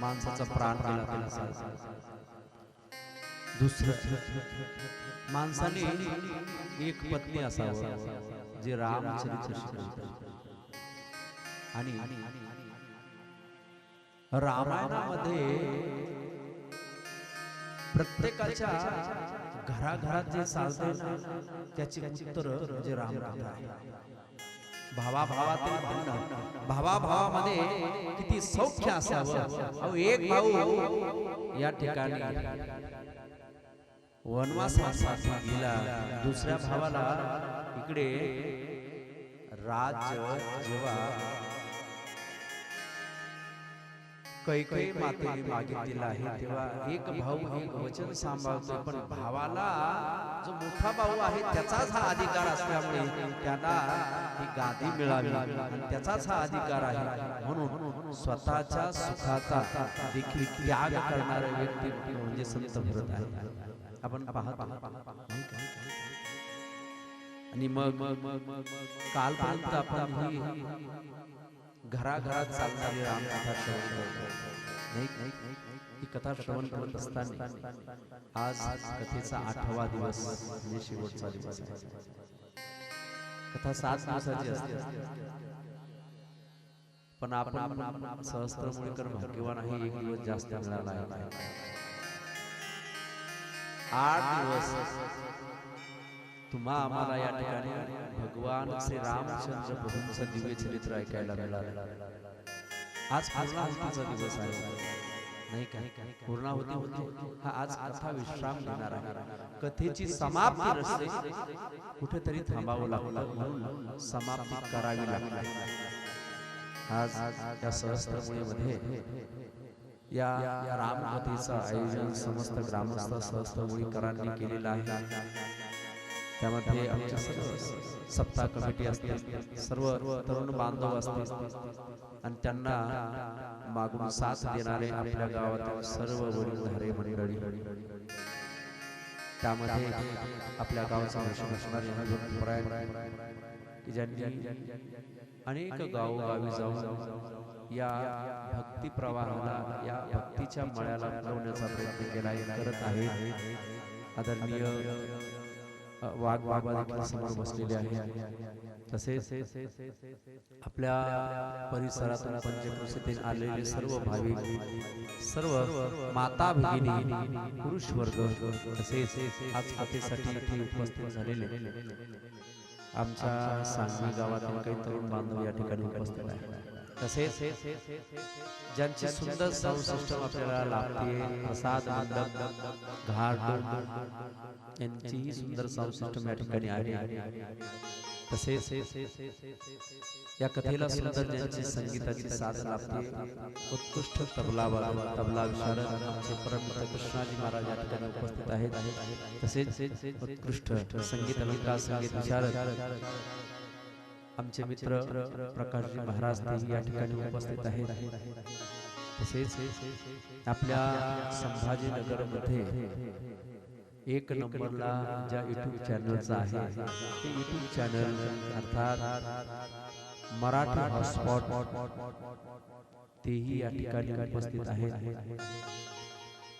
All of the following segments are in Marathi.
माणसाचा प्राण गेला दुसरं माणसाने एक पत्नी असावं जे रामचरित्र शिकवतं. आणि रामायणामध्ये प्रत्येकाच्या घराघरात जे चालते त्याची उत्तर म्हणजे रामकथा आहे भावाभावातील भावा भावाभावामध्ये किती सौख्य असावं. अहो एक भाऊ या ठिकाणी वनवासासाठी गेला. दुसऱ्या भावाला इकडे राज्य जेव्हा कैकई मातेने मागितलेला आहे. तेव्हा एक भाऊ एक वचन सांभाळतो पण भावाला जो मोठा भाऊ आहे त्याचाच हा अधिकार असल्यामुळे त्याला ही गादी मिळावी. आणि त्याचाच हा अधिकार आहे. म्हणून स्वतःच्या सुखाचा देखील त्याग करणारा व्यक्ती म्हणजे संत भरत आहे. आपण पाहत? आणि मग कालपर्यंत आपण घराघरात चालणारी रामकथा श्रवण ही कथा श्रवण करत असताना आज कथेचा आठवा दिवस म्हणजे शेवटचा दिवस कथा सात दिवसाची असते. पण आपण सहस्त्रमुळेकर भाग्यवान आहे एक दिवस जास्त मिळाला आहे. आठ दिवस. तुम्हा आम्हाला या ठिकाणी भगवान श्री रामचंद्र प्रभूंचं दिव्य चरित्र ऐकायला मिळालं. आज पूर्णाहुतीचा दिवस आहे. नाही का? पूर्णाहुती होती हा आज कथा विश्राम घेणार आहे. कथेची समाप्ती नसते कुठेतरी थांबावं लागलं म्हणून समाप्ती करावी लागली आज या सहस्त्रमुळीमध्ये या रामकथेचं आयोजन समस्त ग्रामस्थ सहस्त्रमुळीकरांनी केलेलं आहे. त्यामध्ये आमचे सर्व सप्ताह कमिटी असते सर्व तरुण बांधव असतील. आणि त्यांना मागून साथ देणारे आपल्या गावातील सर्व वडीलधारे मंडळी. त्यामध्ये आपल्या गावाचा की ज्यांनी अनेक गावोगावी जाऊन या भक्ती प्रवाहाला या भक्तीच्या मळ्याला बुलवण्याचा प्रयत्न केला करत आहे आदरणीय वाघ बाबा देखील समोर बसलेले आहे तसेच आपल्या परिसरातून पंचकृषीतील आलेले सर्व भाविक सर्व माता भगिनी पुरुष वर्ग तसेच आज कथेसाठी इथे उपस्थित झालेले आमच्या सांगवी गावातील काही तरुण बांधव या ठिकाणी उपस्थित आहेत. तसेच ज्यांची सुंदर साऊंड सिस्टम आपल्याला लाभते प्रसाद मंडप घाट सुंदर साऊंड सिस्टम या ठिकाणी आहे. तसेच या कथेला सुंदर ज्यांची संगीताची साथ लाभते उत्कृष्ट तबला तबला विशारद आमचे परमपिता कृष्णाजी महाराज या ठिकाणी उपस्थित आहेत. तसेच उत्कृष्ट संगीत अलंकार संगीत विशारद. आमचे मित्र प्रकाशजी महाराज या ठिकाणी उपस्थित आहेत. तसेच आपल्या संभाजीनगरमध्ये एक नंबरला ज्या युट्यूब चॅनलचा आहे ते युट्यूब चॅनल अर्थात मराठी हॉटस्पॉट तेही या ठिकाणी उपस्थित आहेत.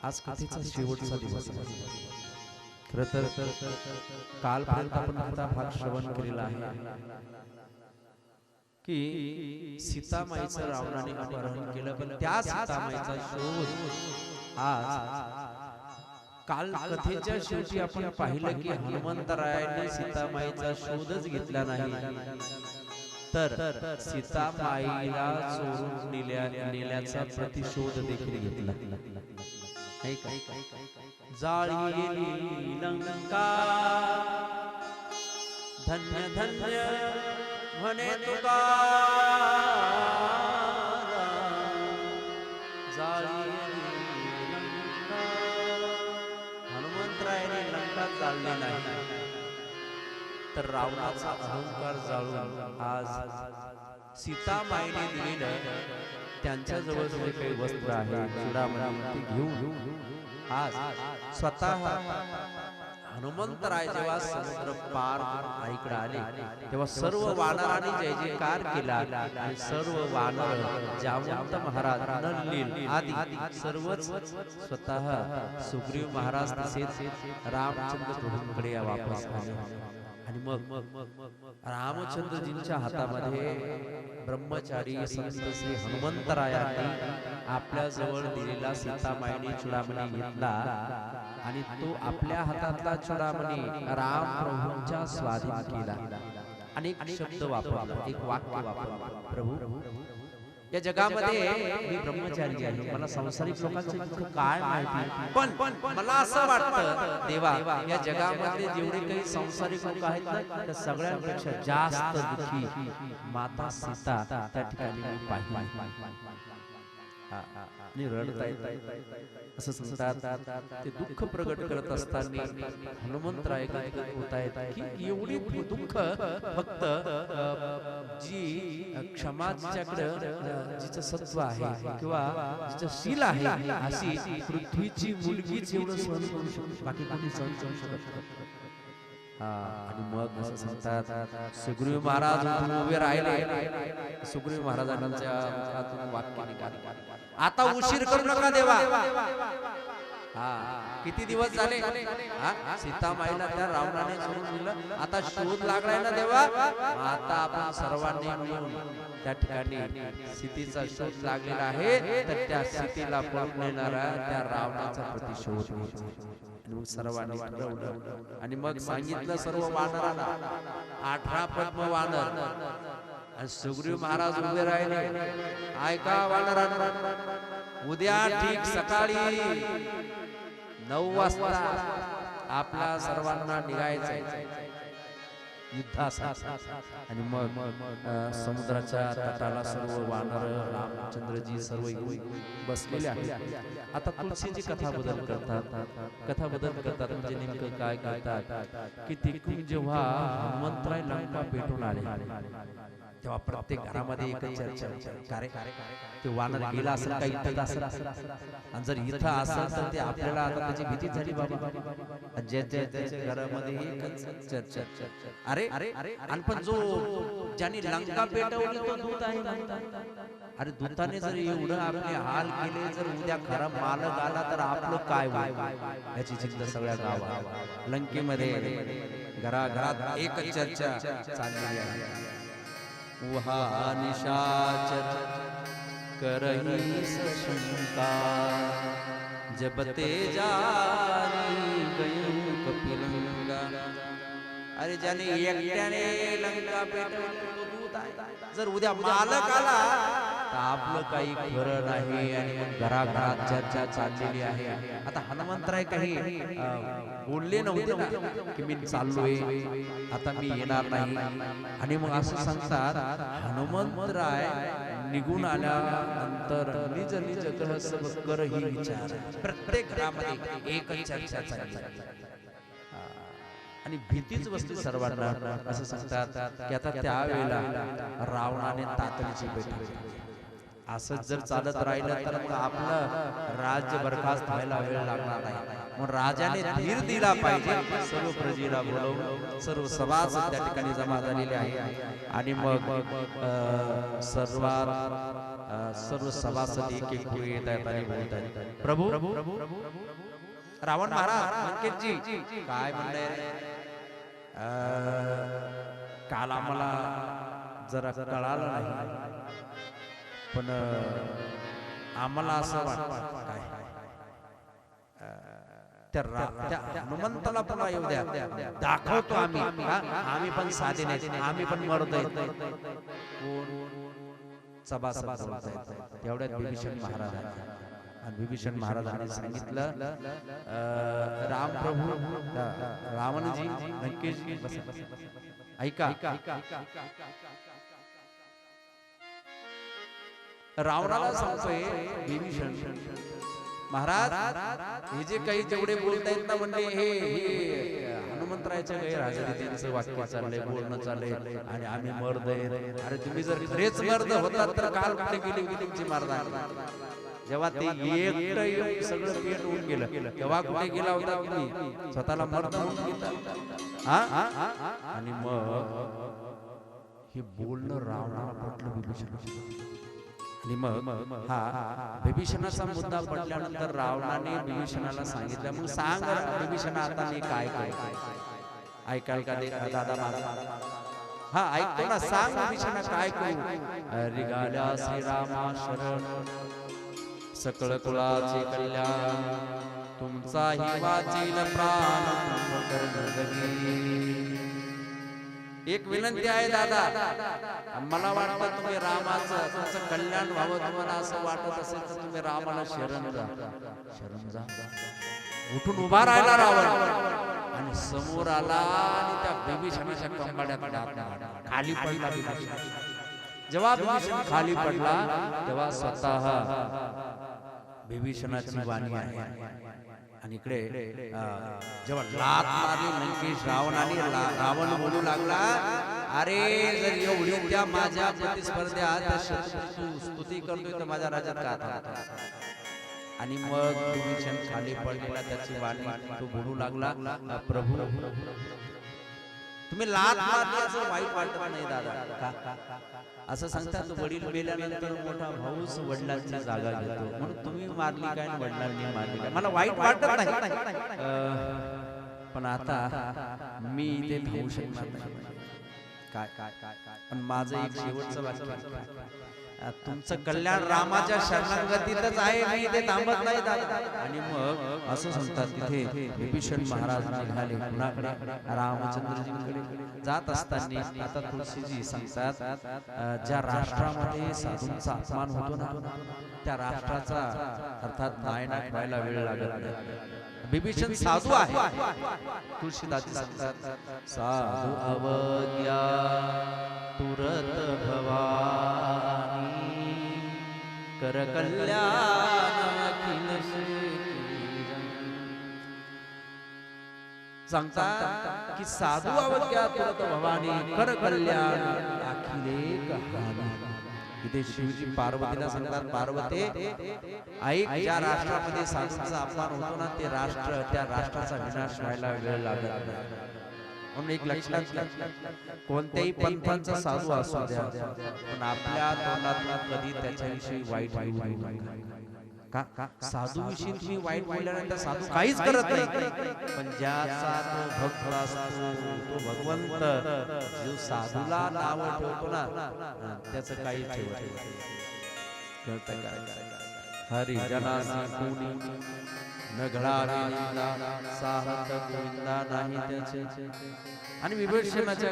आज कथेचा शेवटचा दिवस आहे. खर तर कालपर्यंत आपण कथा भाग श्रवण केलेला आहे. की सीतामाईचं रावणाने अपहरण केलं पण त्या सीतामाईचा शोध आज काल कथेच्या शेवटी आपण पाहिलं की हनुमंतरायाने सीतामाईचा शोधच घेतला नाही. तर सीतामाईला चोरून नेल्या नेल्याचा प्रतिशोध देखील घेतला. जाळी लंका धन्य धन्य. म्हणे तुका हनुमंतरायाने लंका जाळली नाही. तर रावणाचा अहंकार जाळून आज सीतामाईने दिलेलं त्यांच्या जवळ जे काही वस्त्र आहे चुडामणी घेऊन आज स्वतः हनुमंतराय जेव्हा समुद्र पार इकडे आले तेव्हा सर्व वानरांनी जय जयकार केला आणि सर्व वानर जामवंत महाराज नल्लील आदी सर्वच स्वतः सुग्रीव महाराज तसेच रामचंद्र प्रभूंकडे वापस आले. आणि मग रामचंद्रजींच्या हातामध्ये ब्रह्मचारी संत श्री हनुमंतरायांनी आपल्या जवळ दिलेला सीतामाईने चुडामणी घेतला. आणि तो आपल्या हातातला चुडामणी राम प्रभूंच्या स्वाधीन केला. अनेक शब्द वापरला. एक वाक्य वापरला. प्रभू या जगामध्ये मी ब्रह्मचारी आहे. मला संसारिक लोकांचं इतकं काय माहिती? पण मला असं वाटतं देवा या जगामध्ये जेवढे काही संसारिक लोक आहेत ना त्या सगळ्यांपेक्षा जास्त दुःखी माता सीता त्या ठिकाणी पाहिली. आणि रडता येत असं सांगतात. ते दुःख प्रगट करत असताना हनुमंतराय काय होत आहेत की एवढी दुःख फक्त जी क्षमा जिच्याकडं जिचं सत्व आहे किंवा जिचं शील आहे अशी पृथ्वीची मुलगीच एवढं सहन करू शकतो. बाकी कोणी सहन करू शकत नाही. आणि मग असं सांगतात सुग्रीव महाराज उभे राहिले. सुग्रीव महाराजांच्या आता उशीर करू नका देवा. हा. किती दिवस झाले? हा. सीतामाईला त्या रावणाने सोडून दिलं. आता शोध लागलाय ना देवा? आता आपण सर्वांनी मिळून त्या ठिकाणी सीतेचा शोध लागलेला आहे. तर त्या सीतेला पळून नेणारा त्या रावणाचा प्रतिशोध घ्यायचा. आणि मग सर्वांनी आणि मग सांगितलं सर्व वानरांना अठरा पद्म वानर. आणि सुग्रीव महाराज उभे राहिले. ऐका वानरांना उद्या ठीक सकाळी नऊ वाजता आपल्या सर्वांना निघायचं आणि मग समुद्राच्या तटाला सर्व वानर रामचंद्रजी सर्व बसलेले आहेत. आता तुलसीची कथा बदल करतात. कथा बदल करतात म्हणजे नेमकं काय करतात? की तिकडून जेव्हा हनुमंतराय लंका पेटून आले. तेव्हा प्रत्येक घरामध्ये चर्चा का रे ते वानर गेला असेल का इथं असेल आणि जर इथं असेल तर ते आपल्याला आता त्याची भीती झाली बाबा. ज्याच्या घरामध्ये चर्चा अरे अरे आणि पण जो ज्याने लंका पेटवली तो दूत आहे. अरे दूताने जर एवढं आपले हाल केले जर उद्या खरा मालक आला तर आपलं काय याची चिंता सगळ्या गावात. लंकेमध्ये घराघरात एकच चर्चा चाललेली आहे. वहा निशाचर करही सशंका। जब ते जानी गयं कपिलंगा। अरे ज्याने एकट्याने लंका पेटवली तो दूत आहे। जर उद्या मालक आला तर आपलं काही खरं नाही आणि मग घराघरात चर्चा चाललेली आहे. आता हनुमंतराय काही बोलले नव्हते ना की मी चाललोय आता मी येणार नाही. आणि मग असं सांगतात हनुमंतराय निघून आल्यानंतर निज निज ग्रह कर ही विचार. प्रत्येक घरामध्ये एक चर्चा चालली. आणि भीतीच वस्तू सर्वांना असं सांगतात की आता त्यावेळेला रावणाने तातडीची बैठक घेतली. असंच जर चालत राहिलं तर मग आपलं राज्य बरखास्त व्हायला वेळ लागणार नाही मग राजाने धीर दिला पाहिजे सर्व प्रजेला बोलवून सर्व सभासद त्या ठिकाणी जमा झालेले आहे आणि मग सर्वात सर्व सभासद एक एक येत आहेत आणि बोलत आहेत प्रभू रावण महाराज काय म्हणणे काल आम्हाला जरा कळालं नाही पण आम्हाला असं वाटतं काय? त्या हनुमंताला पुन्हा येऊ द्या दाखवतो आम्ही? आम्ही. पण साधे नाही आम्ही पण मरत सभासद बोलतायत एवढ्यात विभीषण महाराज. आणि विभीषण महाराजांनी सांगितलं राम प्रभू रावणजी बसा. ऐका. रावणाला सांगतोय विभीषण महाराज हे जे काही जेवढे बोलतायत ना म्हणजे हे हे हनुमंतरायच्या गैरहजेरीचं वाक्य चाललंय बोलणं चाललंय आणि आम्ही मर्द. अरे तुम्ही जर खरेच मर्द होतात तर काल कुठे गेली होती तुमची मारदा जेव्हा ते एकटं येऊन सगळं पेट होऊन गेलं. तेव्हा कुठे गेला होता तुम्ही? स्वतःला मर्द म्हणून घेता. हा? आणि मग हे बोलणं रावणाला पटलं विभीषणाला आणि मग हा विभीषणाचा मुद्दा पडल्यानंतर रावणाने विभीषणाला सांगितलं मग सांग विभीषण आता मी काय काय ऐकाल का दादा माझा? हा ऐक ना सांग विभीषण काय करू? रिगाल्या श्रीरामा शरण सकळ कुळाचे कल्याण तुमचाही वाचील प्राण एक विनंती आहे दादा. मला वाटतं तुम्ही रामाचं तुमचं कल्याण व्हावं तुम्हाला असं वाटत असेल तर तुम्ही रामाला शरण जा शरण जा. उठून उभा राहिला रावण. आणि समोर आला आणि त्या बिभीषणाच्या कंबाड्यात खाली पडला बिभीषण. जेव्हा बिभीषण खाली पडला तेव्हा स्वतः बिभीषणाची वाणी आहे. आणि इकडे जेव्हा लात मारली लंकेश रावणाने ला- रावण बोलू लागला अरे जर एवढी त्या माझ्या प्रतिस्पर्ध्यात शत्रू स्तुती करतोय तर माझ्या राज्यात का? आणि मग विभीषण खाली पडलेला त्याची वाणी तो बोलू लागला "अ, प्रभू तुम्ही लात मारली असं वाईट वाटत नाही दादा. का? असं सांगतात वडील मेल्यानंतर मोठा भाऊच वडिलांची जागा घेतो. म्हणून तुम्ही मारली काय वडिलांनी मारली काय? मला वाईट वाटत नाही. पण आता मी इथे थांबू शकणार नाही. काय काय काय काय? पण माझं एक शेवटचं वाक्य तुमचं कल्याण रामाच्या शरणागतीतच आहे मी इथे थांबत नाही दादा. आणि मग असं सांगतात तिथे विभीषण महाराज निघाले कुणाकडे रामचंद्रजींकडे जात असताना आता तुळशीजी सांगतात ज्या राष्ट्रामध्ये साधूंचा अपमान होतो ना त्या राष्ट्राचा अर्थात नायनाट व्हायला वेळ लागत नाही. विभीषण साधू आहे. तुळशीदाजी सांगतात साधू अवज्ञा तुरत भवानी कर कल्याण सांगता की साधू अवज्ञा तुरत भवानी कर कल्याण अखिले इथे शिवजी पार्वतीला सांगतात पार्वती ऐक ज्या राष्ट्रामध्ये साधूंचा अपमान होतो ना ते राष्ट्र त्या राष्ट्राचा विनाश व्हायला वेळ लागला म्हणून एक लक्षात. कोणत्याही पंथांचा साधू असू द्या. पण आपल्या तोंडातून कधी त्याच्याविषयी वाईट. का? का? साधू विषयी तुम्ही वाईट बोलल्यानंतर साधू काहीच करत नाही. पण ज्याचा तो भक्त असतो तो भगवंत. जो साधूला नाव ठेवतो ना त्याचं काही ठेवत? हरी जनासी कोणी? नगळा घडावे साहत नाही त्याचे. आणि विभीषणाच्या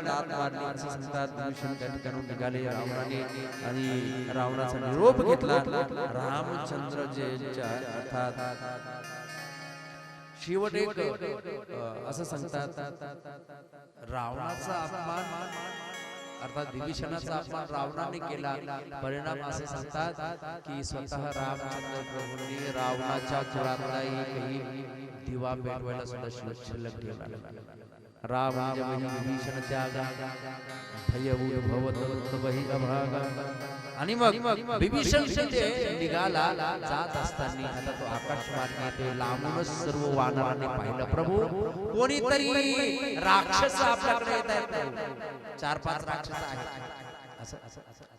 दात मारली असं सांगतात विभीषण त्या निघाले रावणाने. आणि रावणाचा निरोप घेतला. रामचंद्र जयंच्या अर्थात. शेवट एक असं सांगतात. रावणाचा अपमान अर्थात विभीषणाचा अपमान रावणाने केला. परिणाम असे सांगतात की स्वतः रामचंद्र प्रभूंनी रावणाच्या कुळातला एकही दिवा पेटवायला सुद्धा शिल्लक शिल्लक ठेवला राम म्हणजे विभीषण त्यागा. भयभूत भवत भागा आणि मग विभीषण निघाला जात असताना आता तो आकाश मार्गे ते लांबूनच सर्व वानरांनी पाहिलं. प्रभू कोणीतरी राक्षस आपल्याकडे येत आहेत. चार पाच राक्षस आहेत. असं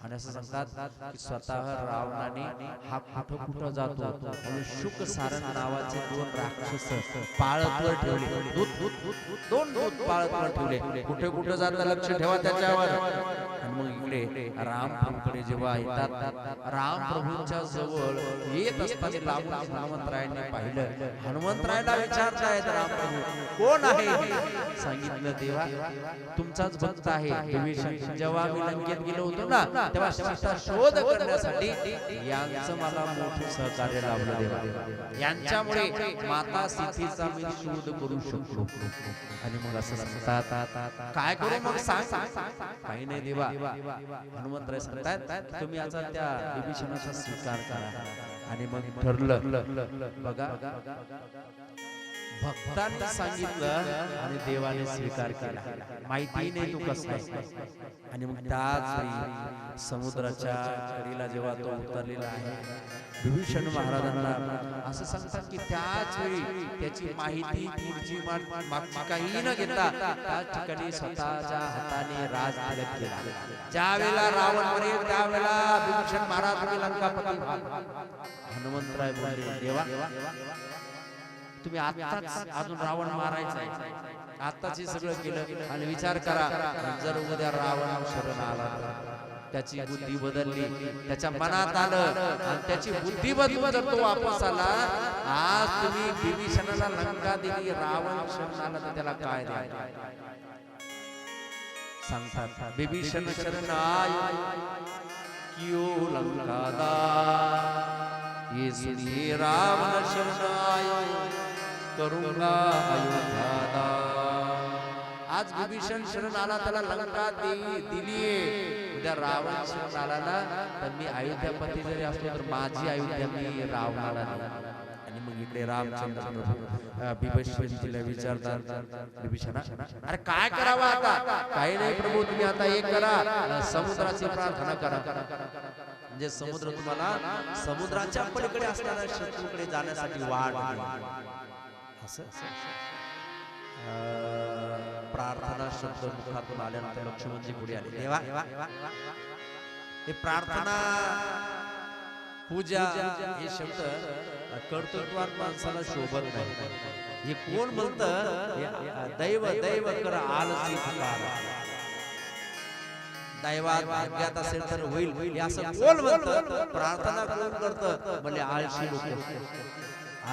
आणि असं सांगतात की स्वतः रावणाने हा कुठं कुठं जातो? म्हणून शुक सारण नावाचे दोन राक्षस पाळतवर ठेवले. दूध दूध दूध दोन दूध पाळतवर ठेवले. कुठे कुठे जातं लक्ष ठेवा त्याच्यावर. आणि मग इकडे रामप्रभूकडे जेव्हा येतात राम प्रभूंच्या जवळ येत असताना लागून हनुमंतरायाने पाहिलं. हनुमंतरायाला विचारतायत रामप्रभू कोण आहे सांगितलं देवा तुमचाच भक्त आहे. जेव्हा मी लंकेत गेलो होतो ना तेव्हा सीता शोध करण्यासाठी यांचं मला मोठं सहकार्य लाभलं देवा. यांच्यामुळे माता सीतेचा मी शोध करू शकलो. आणि मग असं सांगतात काय करू मग सांग. काही नाही देवा. हनुमंतराय सांगतात तुम्ही आता त्या विभीषणाचा स्वीकार करा. आणि मग ठरलं बघा भक्तांनी सांगितलं आणि देवाने स्वीकार केला. माहिती नाही तू कसं. आणि मग त्याच समुद्राच्या कडेला जेव्हा तो उतरलेला आहे विभीषण महाराजांना असं सांगतात की त्याच वेळी त्याची माहिती पुढची मा- मागची काही न घेता त्या ठिकाणी स्वतःच्या हाताने राज तिलक केला. ज्या वेळेला रावण मरेल त्यावेळेला विभीषण महाराज लंकापती. हनुमंतराय बोलले देवा. तुम्ही आताच अजून रावण मारायचा आताच हे सगळं केलं आणि विचार करा जर उद्या रावण शरण आला त्याची बुद्धी बदलली त्याच्या मनात आलं आणि त्याची बुद्धी बदलून जर तो वापस आला आज तुम्ही विभीषणाला लंका दिली रावण शरण आला तर त्याला काय द्या? सांगतात विभीषण शरण कियो लंका दा? ये सुनिए रावण शरण आयो. करूंगा अयोध्याला. आज विभीषण शरण आला त्याला लंका दि- दिलीये. उद्या रावण शरण आला ना तर मी अयोध्यापती जरी असलो तर माझी अयोध्या मी रावणाला आणि मग इकडे रामचंद्र प्रभू, अं, विचारतात विभीषणा अरे काय करावं आता? काही नाही प्रभू तुम्ही आता एक करा. समुद्राची प्रार्थना करा. म्हणजे समुद्र तुम्हाला समुद्राच्या पलीकडे असणाऱ्या शत्रूकडे जाण्यासाठी वाट असं प्रार्थना शब्द मुखातून आल्यानंतर लक्ष्मणजी पुढे आले. देवा हे प्रार्थना पूजा हे शब्द कर्तृत्वात माणसाला शोभत नाही. हे कोण म्हणत? दैव दैव कर आलसी दैवात भाग्यात असेल तर होईल. हे असं कोण म्हणत? प्रार्थना कोण करत? म्हणजे आळशी लोक.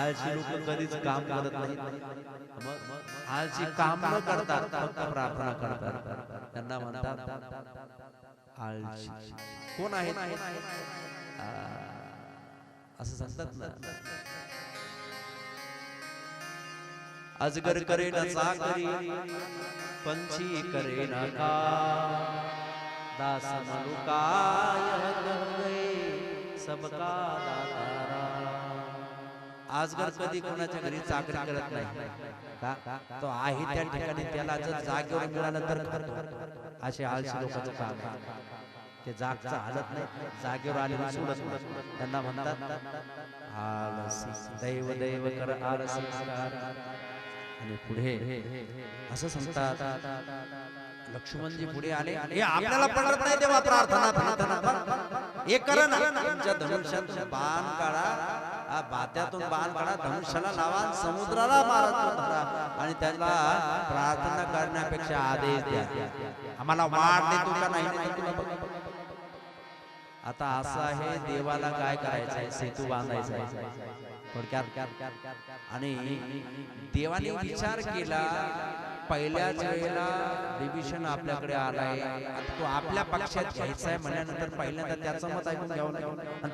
आळशी लोक कधीच काम करत नाही आळशी काम न करतात फक्त प्रार्थना करतात. त्यांना म्हणतात आळशी. कोण आहेत? आ, असं सांगतात ना. अजगर करे न चाकरी पंछी करे न का। दास मनुकाय सबका दातारा आजगर कधी कोणाच्या घरी चाकरी करत नाही. का? तो आहे त्या ठिकाणी त्याला जर जागेवर मिळालं तर करतो. असे आळशी लोकांचं काम आहे ते जागचा हालत नाही. जागेवर आले सोडत नाही. त्यांना म्हणतात दैव दैव कर आणि पुढे असं सांगतात. लक्ष्मणजी पुढे आले. हे आपल्याला पडत नाही तेव्हा प्रार्थना प्रार्थना हे करा ना. तुमच्या धनुष्यातून बाण काढा. बात्यातून बाण काढा. धनुष्याला लावा समुद्राला मारत धरा. आणि त्याला प्रार्थना करण्यापेक्षा आदेश द्या. आम्हाला वाढ देतो का नाही. आता असं आहे देवाला काय करायचं आहे सेतू बांधायचा आहे. थोडक्यात. आणि देवाने विचार केला पहिल्याच वेळेला विभीषण आपल्याकडे आलाय तो आपल्या पक्षात घ्यायचा आहे म्हणल्यानंतर पहिल्यांदा त्याचं मत ऐकून घ्यावं लागेल.